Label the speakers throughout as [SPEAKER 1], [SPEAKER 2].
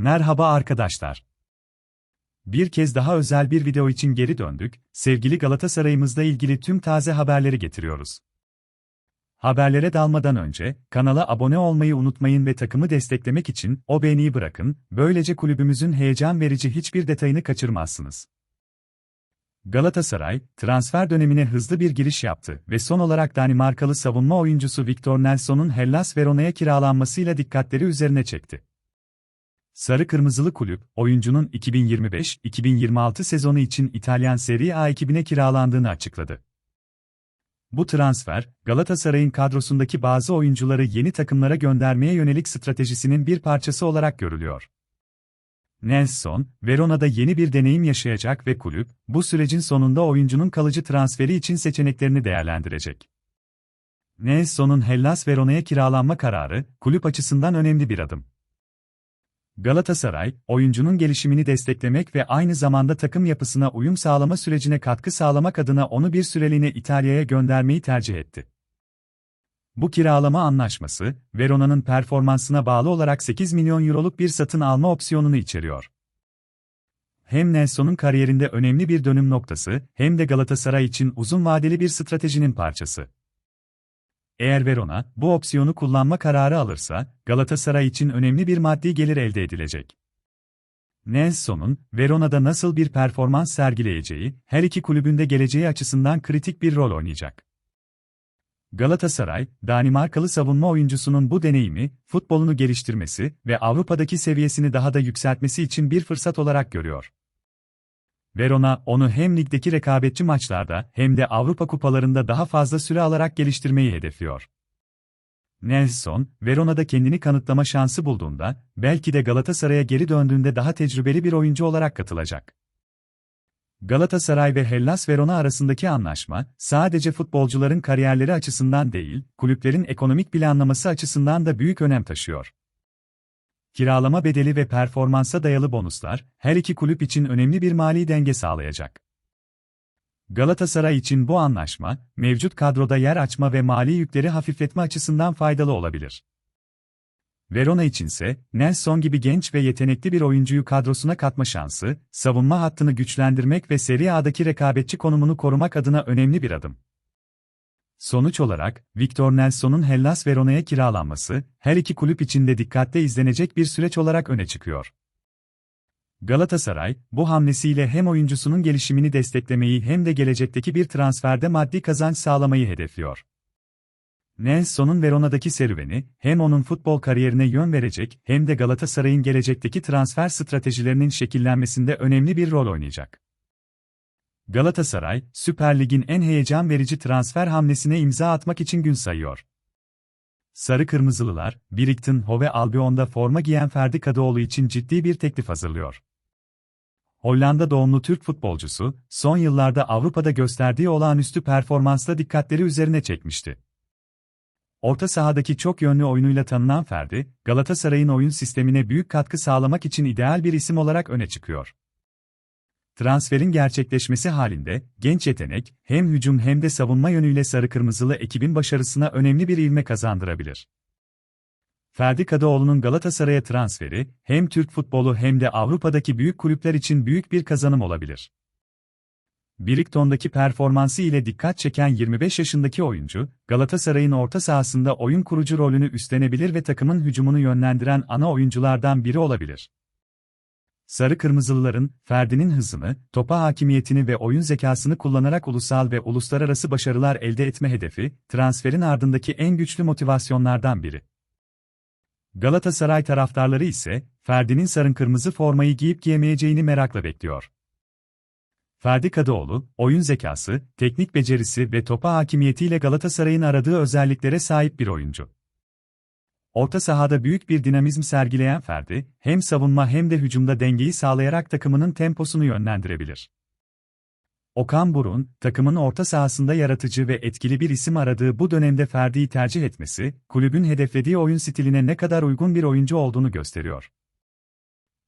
[SPEAKER 1] Merhaba arkadaşlar. Bir kez daha özel bir video için geri döndük, sevgili Galatasaray'ımızla ilgili tüm taze haberleri getiriyoruz. Haberlere dalmadan önce, kanala abone olmayı unutmayın ve takımı desteklemek için o beğeniyi bırakın, böylece kulübümüzün heyecan verici hiçbir detayını kaçırmazsınız. Galatasaray, transfer dönemine hızlı bir giriş yaptı ve son olarak Danimarkalı savunma oyuncusu Victor Nelson'un Hellas Verona'ya kiralanmasıyla dikkatleri üzerine çekti. Sarı Kırmızılı Kulüp, oyuncunun 2025-2026 sezonu için İtalyan Serie A ekibine kiralandığını açıkladı. Bu transfer, Galatasaray'ın kadrosundaki bazı oyuncuları yeni takımlara göndermeye yönelik stratejisinin bir parçası olarak görülüyor. Nelson, Verona'da yeni bir deneyim yaşayacak ve kulüp, bu sürecin sonunda oyuncunun kalıcı transferi için seçeneklerini değerlendirecek. Nelson'un Hellas Verona'ya kiralanma kararı, kulüp açısından önemli bir adım. Galatasaray, oyuncunun gelişimini desteklemek ve aynı zamanda takım yapısına uyum sağlama sürecine katkı sağlamak adına onu bir süreliğine İtalya'ya göndermeyi tercih etti. Bu kiralama anlaşması, Verona'nın performansına bağlı olarak 8 milyon euroluk bir satın alma opsiyonunu içeriyor. Hem Nelson'un kariyerinde önemli bir dönüm noktası, hem de Galatasaray için uzun vadeli bir stratejinin parçası. Eğer Verona, bu opsiyonu kullanma kararı alırsa, Galatasaray için önemli bir maddi gelir elde edilecek. Nelson'un, Verona'da nasıl bir performans sergileyeceği, her iki kulübün de geleceği açısından kritik bir rol oynayacak. Galatasaray, Danimarkalı savunma oyuncusunun bu deneyimi, futbolunu geliştirmesi ve Avrupa'daki seviyesini daha da yükseltmesi için bir fırsat olarak görüyor. Verona, onu hem ligdeki rekabetçi maçlarda hem de Avrupa kupalarında daha fazla süre alarak geliştirmeyi hedefliyor. Nelson, Verona'da kendini kanıtlama şansı bulduğunda, belki de Galatasaray'a geri döndüğünde daha tecrübeli bir oyuncu olarak katılacak. Galatasaray ve Hellas Verona arasındaki anlaşma, sadece futbolcuların kariyerleri açısından değil, kulüplerin ekonomik planlaması açısından da büyük önem taşıyor. Kiralama bedeli ve performansa dayalı bonuslar, her iki kulüp için önemli bir mali denge sağlayacak. Galatasaray için bu anlaşma, mevcut kadroda yer açma ve mali yükleri hafifletme açısından faydalı olabilir. Verona içinse, Nelson gibi genç ve yetenekli bir oyuncuyu kadrosuna katma şansı, savunma hattını güçlendirmek ve Serie A'daki rekabetçi konumunu korumak adına önemli bir adım. Sonuç olarak, Victor Nelson'un Hellas Verona'ya kiralanması, her iki kulüp için de dikkatle izlenecek bir süreç olarak öne çıkıyor. Galatasaray, bu hamlesiyle hem oyuncusunun gelişimini desteklemeyi hem de gelecekteki bir transferde maddi kazanç sağlamayı hedefliyor. Nelson'un Verona'daki serüveni, hem onun futbol kariyerine yön verecek hem de Galatasaray'ın gelecekteki transfer stratejilerinin şekillenmesinde önemli bir rol oynayacak. Galatasaray, Süper Lig'in en heyecan verici transfer hamlesine imza atmak için gün sayıyor. Sarı Kırmızılılar, Brighton Hove Albion'da forma giyen Ferdi Kadıoğlu için ciddi bir teklif hazırlıyor. Hollanda doğumlu Türk futbolcusu, son yıllarda Avrupa'da gösterdiği olağanüstü performansla dikkatleri üzerine çekmişti. Orta sahadaki çok yönlü oyunuyla tanınan Ferdi, Galatasaray'ın oyun sistemine büyük katkı sağlamak için ideal bir isim olarak öne çıkıyor. Transferin gerçekleşmesi halinde, genç yetenek, hem hücum hem de savunma yönüyle sarı kırmızılı ekibin başarısına önemli bir ivme kazandırabilir. Ferdi Kadıoğlu'nun Galatasaray'a transferi, hem Türk futbolu hem de Avrupa'daki büyük kulüpler için büyük bir kazanım olabilir. Brighton'daki performansı ile dikkat çeken 25 yaşındaki oyuncu, Galatasaray'ın orta sahasında oyun kurucu rolünü üstlenebilir ve takımın hücumunu yönlendiren ana oyunculardan biri olabilir. Sarı Kırmızılıların, Ferdi'nin hızını, topa hakimiyetini ve oyun zekasını kullanarak ulusal ve uluslararası başarılar elde etme hedefi, transferin ardındaki en güçlü motivasyonlardan biri. Galatasaray taraftarları ise, Ferdi'nin sarın kırmızı formayı giyip giyemeyeceğini merakla bekliyor. Ferdi Kadıoğlu, oyun zekası, teknik becerisi ve topa hakimiyetiyle Galatasaray'ın aradığı özelliklere sahip bir oyuncu. Orta sahada büyük bir dinamizm sergileyen Ferdi, hem savunma hem de hücumda dengeyi sağlayarak takımının temposunu yönlendirebilir. Okan Burun, takımın orta sahasında yaratıcı ve etkili bir isim aradığı bu dönemde Ferdi'yi tercih etmesi, kulübün hedeflediği oyun stiline ne kadar uygun bir oyuncu olduğunu gösteriyor.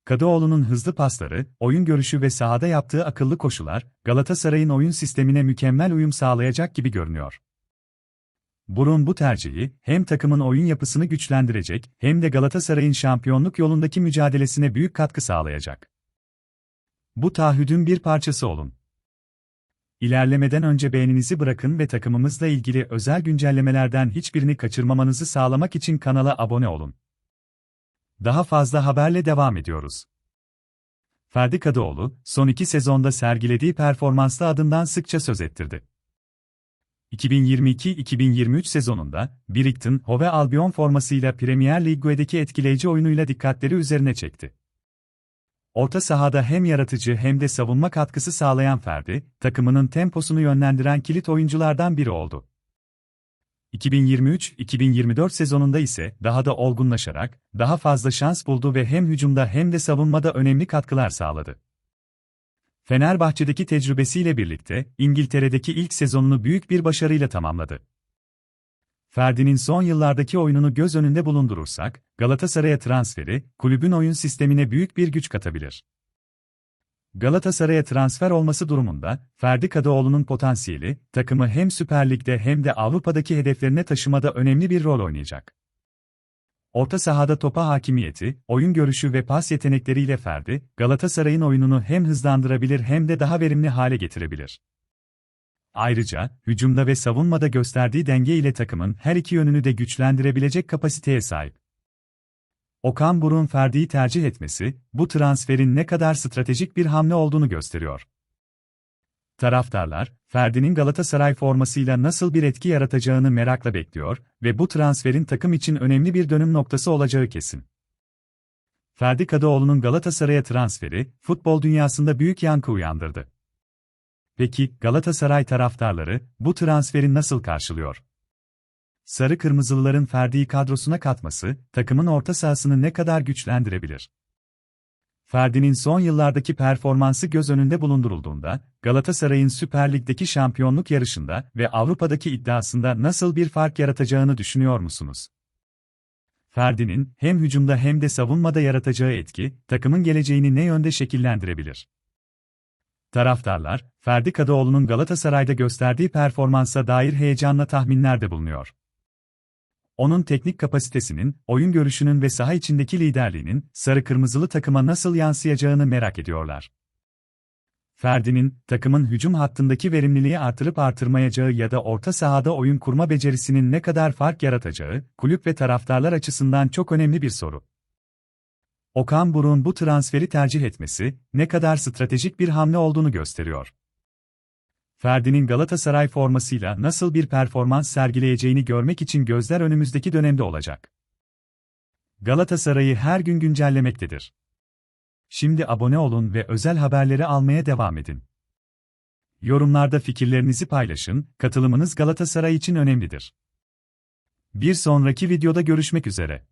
[SPEAKER 1] Kadıoğlu'nun hızlı pasları, oyun görüşü ve sahada yaptığı akıllı koşular, Galatasaray'ın oyun sistemine mükemmel uyum sağlayacak gibi görünüyor. Burun bu tercihi, hem takımın oyun yapısını güçlendirecek, hem de Galatasaray'ın şampiyonluk yolundaki mücadelesine büyük katkı sağlayacak. Bu taahhüdün bir parçası olun. İlerlemeden önce beğeninizi bırakın ve takımımızla ilgili özel güncellemelerden hiçbirini kaçırmamanızı sağlamak için kanala abone olun. Daha fazla haberle devam ediyoruz. Ferdi Kadıoğlu, son iki sezonda sergilediği performansla adından sıkça söz ettirdi. 2022-2023 sezonunda, Brighton, Hove Albion formasıyla Premier League'deki etkileyici oyunuyla dikkatleri üzerine çekti. Orta sahada hem yaratıcı hem de savunma katkısı sağlayan Ferdi, takımının temposunu yönlendiren kilit oyunculardan biri oldu. 2023-2024 sezonunda ise daha da olgunlaşarak, daha fazla şans buldu ve hem hücumda hem de savunmada önemli katkılar sağladı. Fenerbahçe'deki tecrübesiyle birlikte, İngiltere'deki ilk sezonunu büyük bir başarıyla tamamladı. Ferdi'nin son yıllardaki oyununu göz önünde bulundurursak, Galatasaray'a transferi, kulübün oyun sistemine büyük bir güç katabilir. Galatasaray'a transfer olması durumunda, Ferdi Kadıoğlu'nun potansiyeli, takımı hem Süper Lig'de hem de Avrupa'daki hedeflerine taşımada önemli bir rol oynayacak. Orta sahada topa hakimiyeti, oyun görüşü ve pas yetenekleriyle Ferdi, Galatasaray'ın oyununu hem hızlandırabilir hem de daha verimli hale getirebilir. Ayrıca, hücumda ve savunmada gösterdiği denge ile takımın her iki yönünü de güçlendirebilecek kapasiteye sahip. Okan Burun Ferdi'yi tercih etmesi, bu transferin ne kadar stratejik bir hamle olduğunu gösteriyor. Taraftarlar, Ferdi'nin Galatasaray formasıyla nasıl bir etki yaratacağını merakla bekliyor ve bu transferin takım için önemli bir dönüm noktası olacağı kesin. Ferdi Kadıoğlu'nun Galatasaray'a transferi, futbol dünyasında büyük yankı uyandırdı. Peki, Galatasaray taraftarları, bu transferi nasıl karşılıyor? Sarı Kırmızılıların Ferdi'yi kadrosuna katması, takımın orta sahasını ne kadar güçlendirebilir? Ferdi'nin son yıllardaki performansı göz önünde bulundurulduğunda, Galatasaray'ın Süper Lig'deki şampiyonluk yarışında ve Avrupa'daki iddiasında nasıl bir fark yaratacağını düşünüyor musunuz? Ferdi'nin hem hücumda hem de savunmada yaratacağı etki, takımın geleceğini ne yönde şekillendirebilir? Taraftarlar, Ferdi Kadıoğlu'nun Galatasaray'da gösterdiği performansa dair heyecanla tahminlerde bulunuyor onun teknik kapasitesinin, oyun görüşünün ve saha içindeki liderliğinin sarı kırmızılı takıma nasıl yansıyacağını merak ediyorlar. Ferdi'nin takımın hücum hattındaki verimliliği artırıp artırmayacağı ya da orta sahada oyun kurma becerisinin ne kadar fark yaratacağı, kulüp ve taraftarlar açısından çok önemli bir soru. Okan Buruk'un bu transferi tercih etmesi, ne kadar stratejik bir hamle olduğunu gösteriyor. Ferdi'nin Galatasaray formasıyla nasıl bir performans sergileyeceğini görmek için gözler önümüzdeki dönemde olacak. Galatasaray'ı her gün güncellemektedir. Şimdi abone olun ve özel haberleri almaya devam edin. Yorumlarda fikirlerinizi paylaşın, katılımınız Galatasaray için önemlidir. Bir sonraki videoda görüşmek üzere.